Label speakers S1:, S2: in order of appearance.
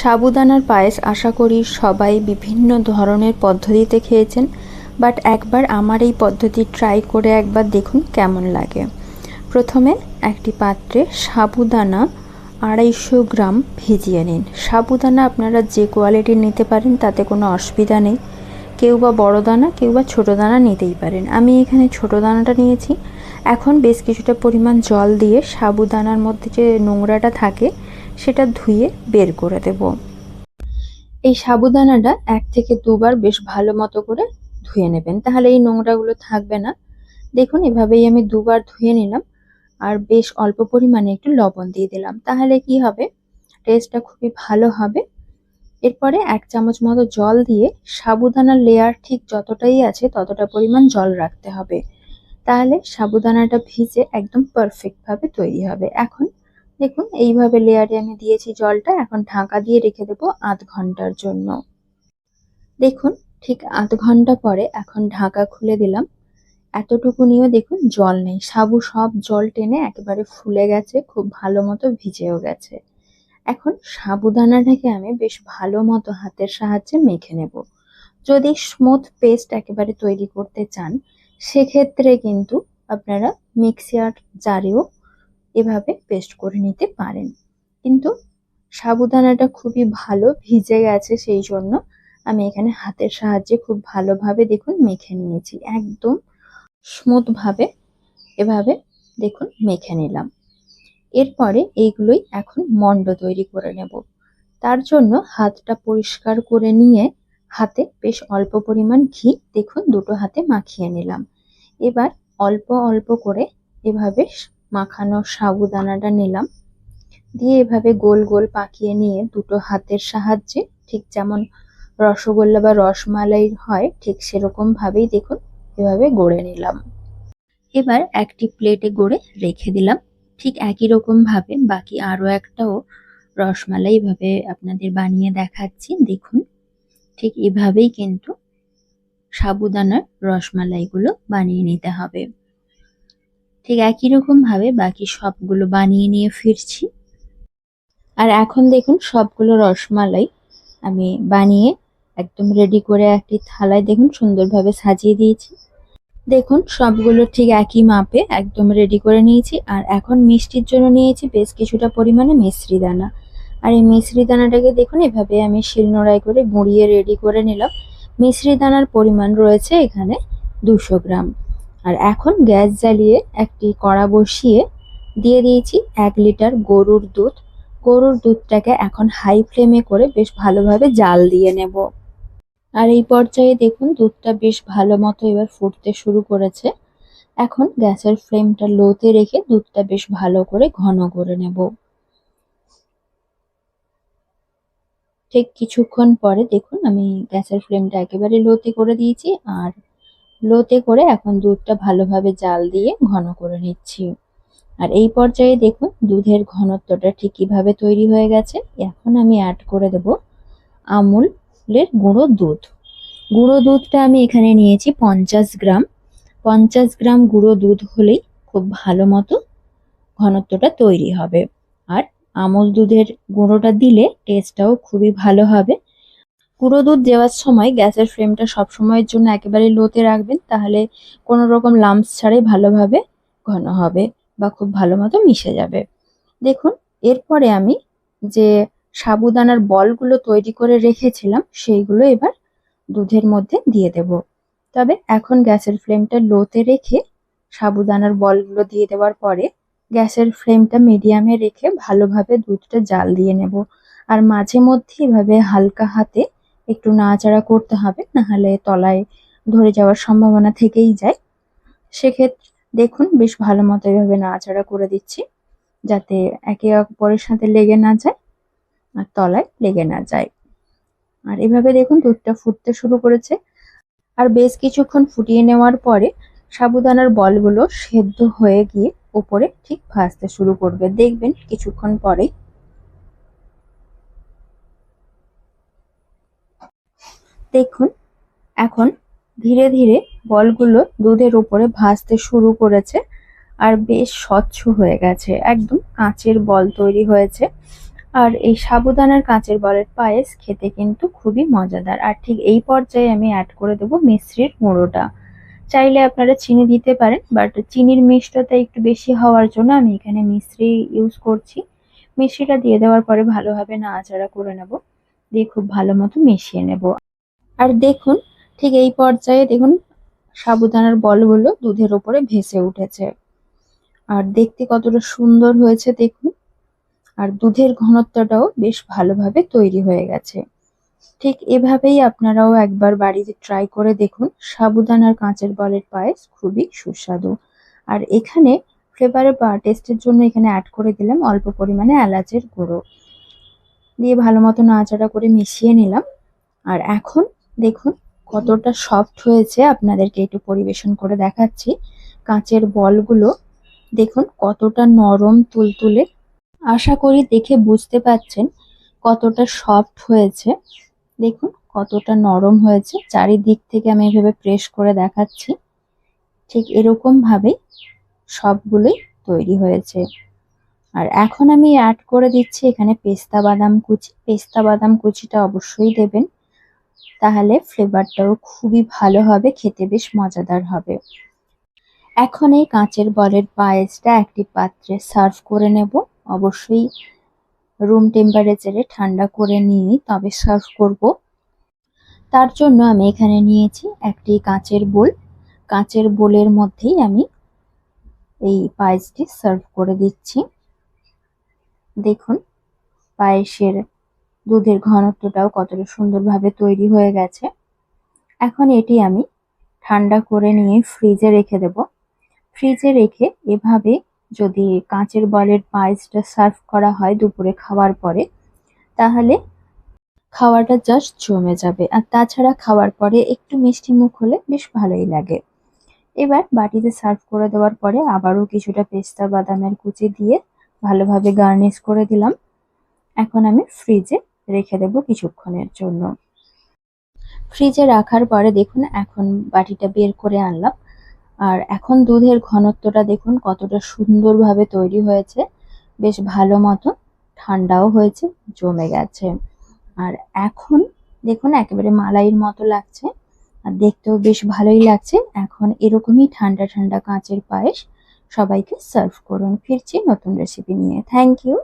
S1: সাবুদানার পায়েস আশা করি সবাই বিভিন্ন ধরনের পদ্ধতিতে খেয়েছেন বাট একবার আমার এই পদ্ধতি ট্রাই করে একবার দেখুন কেমন লাগে। প্রথমে একটি পাত্রে সাবুদানা আড়াইশো গ্রাম ভিজিয়ে নিন। সাবুদানা আপনারা যে কোয়ালিটির নিতে পারেন, তাতে কোনো অসুবিধা নেই। কেউ বা বড়ো দানা, কেউ বা ছোটো দানা নিতেই পারেন। আমি এখানে ছোটো দানাটা নিয়েছি। এখন বেশ কিছুটা পরিমাণ জল দিয়ে সাবুদানার মধ্যে যে নোংরাটা থাকে সেটা ধুয়ে বের করে দেব। এই সাবুদানাটা এক থেকে দুবার বেশ ভালো মতো করে ধুয়ে নেবেন। তাহলে এই নোংরাগুলো থাকবে না। দেখুন, এভাবেই আমি দুবার ধুয়ে নিলাম আর বেশ অল্প পরিমাণে একটু লবণ দিয়ে দিলাম। তাহলে কি হবে? টেস্টটা খুবই ভালো হবে। এরপরে এক চামচ মতো জল দিয়ে সাবুদানার লেয়ার ঠিক যতটাই আছে ততটা পরিমাণ জল রাখতে হবে। তাহলে সাবুদানাটা ভিজে একদম পারফেক্টভাবে তৈরি হবে। এখন দেখুন, এইভাবে লেয়ারে আমি দিয়েছি জলটা, এখন ঢাকা দিয়ে রেখে দেবো আধ ঘণ্টার জন্য। দেখুন, ঠিক আধ ঘণ্টা পরে এখন ঢাকা খুলে দিলাম। এতটুকু নিয়েও দেখুন জল নেই। সাবু সব জল টেনে একেবারে ফুলে গেছে, খুব ভালো মতো ভিজেও গেছে। এখন সাবুদানাটাকে আমি বেশ ভালো মতো হাতের সাহায্যে মেখে নেব। যদি স্মুথ পেস্ট একেবারে তৈরি করতে চান, সেক্ষেত্রে কিন্তু আপনারা মিক্সিয়ার জারেও এভাবে পেস্ট করে নিতে পারেন। কিন্তু সাবুদানাটা খুবই ভালো ভিজে গেছে সেই জন্য আমি এখানে হাতের সাহায্যে খুব ভালোভাবে দেখুন মেখে নিয়েছি। একদম স্মুথভাবে এভাবে দেখুন মেখে নিলাম। এরপরে এইগুলোই এখন মণ্ড তৈরি করে নেব। তার জন্য হাতটা পরিষ্কার করে নিয়ে হাতে বেশ অল্প পরিমাণ ঘি দেখুন দুটো হাতে মাখিয়ে নিলাম। এবার অল্প অল্প করে এভাবে মাখানো সাবুদানাটা নিলাম। দিয়ে এভাবে গোল গোল পাকিয়ে নিয়ে দুটো হাতের সাহায্যে ঠিক যেমন রসগোল্লা বা রসমালাই হয়, ঠিক সেরকম ভাবেই দেখুন এভাবে গড়ে নিলাম। এবার একটি প্লেটে গড়ে রেখে দিলাম। ঠিক একই রকম ভাবে বাকি আরও একটাও রসমালাই ভাবে আপনাদের বানিয়ে দেখাচ্ছি, দেখুন। ঠিক এভাবেই কিন্তু সাবুদানার রসমালাইগুলো বানিয়ে নিতে হবে। ঠিক একই রকম ভাবে বাকি সবগুলো বানিয়ে নিয়ে ফিরছি। আর এখন দেখুন সবগুলো রসমালাই আমি বানিয়ে একদম রেডি করে একটি থালায় দেখুন সুন্দরভাবে সাজিয়ে দিয়েছি। দেখুন সবগুলো ঠিক একই মাপে একদম রেডি করে নিয়েছি আর এখন মিষ্টির জন্য নিয়েছি বেশ কিছুটা পরিমাণে মিশ্রি দানা। আর এই মিশ্রি দানাটাকে দেখুন এভাবে আমি শিলনোড়াই করে গুঁড়িয়ে রেডি করে নিলাম। মিশ্রি দানার পরিমাণ রয়েছে এখানে দুশো গ্রাম। আর এখন গ্যাস জ্বালিয়ে একটি কড়া বসিয়ে দিয়ে দিয়েছি এক লিটার গরুর দুধ। গরুর দুধটাকে এখন হাই ফ্লেমে করে বেশ ভালোভাবে জাল দিয়ে নেব। আর এই পর্যায়ে দেখুন দুধটা বেশ ভালো মতো এবার ফুটতে শুরু করেছে। এখন গ্যাসের ফ্লেমটা লোতে রেখে দুধটা বেশ ভালো করে ঘন করে নেব। ঠিক কিছুক্ষণ পরে দেখুন আমি গ্যাসের ফ্লেমটা একেবারে লোতে করে দিয়েছি আর লোতে করে এখন দুধটা ভালোভাবে জাল দিয়ে ঘন করে নিচ্ছি। আর এই পর্যায়ে দেখুন, দুধের ঘনত্বটা ঠিক কীভাবে তৈরি হয়ে গেছে। এখন আমি অ্যাড করে দেব আমুলের গুঁড়ো দুধ। গুঁড়ো দুধটা আমি এখানে নিয়েছি পঞ্চাশ গ্রাম। পঞ্চাশ গ্রাম গুঁড়ো দুধ হলেই খুব ভালো মতো ঘনত্বটা তৈরি হবে। আর আমল দুধের গুঁড়োটা দিলে টেস্টটাও খুবই ভালো হবে। গুঁড়ো দুধ দেওয়ার সময় গ্যাসের ফ্লেমটা সব সময়ের জন্য একেবারে লোতে রাখবেন, তাহলে কোনো রকম লাম্পস ছাড়াই ভালোভাবে ঘন হবে বা খুব ভালো মতো মিশে যাবে। দেখুন, এরপরে আমি যে সাবুদানার বলগুলো তৈরি করে রেখেছিলাম, সেইগুলো এবার দুধের মধ্যে দিয়ে দেব। তবে এখন গ্যাসের ফ্লেমটা লোতে রেখে সাবুদানার বলগুলো দিয়ে দেওয়ার পরে গ্যাসের ফ্লেমটা মিডিয়ামে রেখে ভালোভাবে দুধটা জাল দিয়ে নেব। আর মাঝে মধ্যে এভাবে হালকা হাতে একটু নাড়াচাড়া করতে হবে, নাহলে তলায় ধরে যাওয়ার সম্ভাবনা থেকেই যায়। সেক্ষেত্রে দেখুন, বেশ ভালো মতো এভাবে নাড়াচাড়া করে দিচ্ছি, যাতে একে অপরের সাথে লেগে না যায় আর তলায় লেগে না যায়। আর এভাবে দেখুন, দুধটা ফুটতে শুরু করেছে। আর বেশ কিছুক্ষণ ফুটিয়ে নেওয়ার পরে সাবুদানার বলগুলো সেদ্ধ হয়ে গিয়ে ওপরে ঠিক ভাজতে শুরু করবে। দেখবেন কিছুক্ষণ পরেই দেখুন, এখন ধীরে ধীরে বলগুলো দুধের উপরে ভাজতে শুরু করেছে আর বেশ স্বচ্ছ হয়ে গেছে। একদম কাঁচের বল তৈরি হয়েছে। আর এই সাবুদানার কাঁচের বলের পায়েস খেতে কিন্তু খুবই মজাদার। আর ঠিক এই পর্যায়ে আমি অ্যাড করে দেবো মিশ্রির গুঁড়োটা। চাইলে আপনারা চিনি দিতে পারেন বাট চিনির মিষ্টতা একটু বেশি হওয়ার জন্য আমি এখানে মিশ্রি ইউজ করছি। মিশ্রিটা দিয়ে দেওয়ার পরে ভালোভাবে নাড়াচাড়া করে নেব। দিয়ে খুব ভালো মতো মিশিয়ে নেব। আর দেখুন, ঠিক এই পর্যায়ে দেখুন, সাবুদানার বলগুলো দুধের ওপরে ভেসে উঠেছে। আর দেখতে কতটা সুন্দর হয়েছে দেখুন। আর দুধের ঘনত্বটাও বেশ ভালোভাবে তৈরি হয়ে গেছে। ঠিক এভাবেই আপনারাও একবার বাড়িতে ট্রাই করে দেখুন, সাবুদানার কাঁচের বলের পায়েস খুবই সুস্বাদু। আর এখানে ফ্লেভারে বা টেস্টের জন্য এখানে অ্যাড করে দিলাম অল্প পরিমাণে এলাচের গুঁড়ো। দিয়ে ভালো মতো নাড়াচাড়া করে মিশিয়ে নিলাম। আর এখন দেখুন, কতটা সফট হয়েছে। আপনাদেরকে একটু পরিবেশন করে দেখাচ্ছি। কাঁচের বলগুলো দেখুন, কতটা নরম, তুলতুলে। আশা করি দেখে বুঝতে পাচ্ছেন কতটা সফট হয়েছে। দেখুন, কতটা নরম হয়েছে। চারিদিক থেকে আমি এভাবে প্রেস করে দেখাচ্ছি। ঠিক এরকম ভাবেই সবগুলোই তৈরি হয়েছে। আর এখন আমি অ্যাড করে দিচ্ছি এখানে পেস্তা বাদাম কুচি। পেস্তা বাদাম কুচিটা অবশ্যই দেবেন। তাহলে ফ্লেভারটাও খুবই ভালো হবে, খেতে বেশ মজাদার হবে। এখন এই কাঁচের বলের পায়েসটা একটি পাত্রে সার্ভ করে নেব। অবশ্যই রুম টেম্পারেচারে ঠান্ডা করে নিয়ে তবে সার্ভ করব। তার জন্য আমি এখানে নিয়েছি একটি কাঁচের বোল। কাঁচের বোলের মধ্যেই আমি এই পায়েসটি সার্ভ করে দিচ্ছি। দেখুন, পায়েসের দুধের ঘনত্বটাও কতটা সুন্দরভাবে তৈরি হয়ে গেছে। এখন এটি আমি ঠান্ডা করে নিয়ে ফ্রিজে রেখে দেব। ফ্রিজে রেখে এভাবে যদি কাঁচের বলের পায়েসটা সার্ভ করা হয় দুপুরে খাওয়ার পরে, তাহলে খাওয়াটা জাস্ট জমে যাবে। আর তাছাড়া খাওয়ার পরে একটু মিষ্টি মুখ হলে বেশ ভালোই লাগে। এবার বাটিতে সার্ভ করে দেওয়ার পরে আবারও কিছুটা পেস্তা বাদামের কুচি দিয়ে ভালোভাবে গার্নিশ করে দিলাম। এখন আমি ফ্রিজে রেখে দেবো কিছুক্ষণের জন্য। ফ্রিজে রাখার পরে দেখুন, এখন বাটিটা বের করে আনলাম। আর এখন দুধের ঘনত্বটা দেখুন, কতটা সুন্দরভাবে তৈরি হয়েছে। বেশ ভালো মতো ঠান্ডাও হয়েছে, জমে গেছে। আর এখন দেখুন, একেবারে মালাইয়ের মতো লাগছে। আর দেখতেও বেশ ভালোই লাগছে। এখন এরকমই ঠান্ডা ঠান্ডা কাঁচের পায়েস সবাইকে সার্ভ করুন। ফিরছি নতুন রেসিপি নিয়ে। Thank you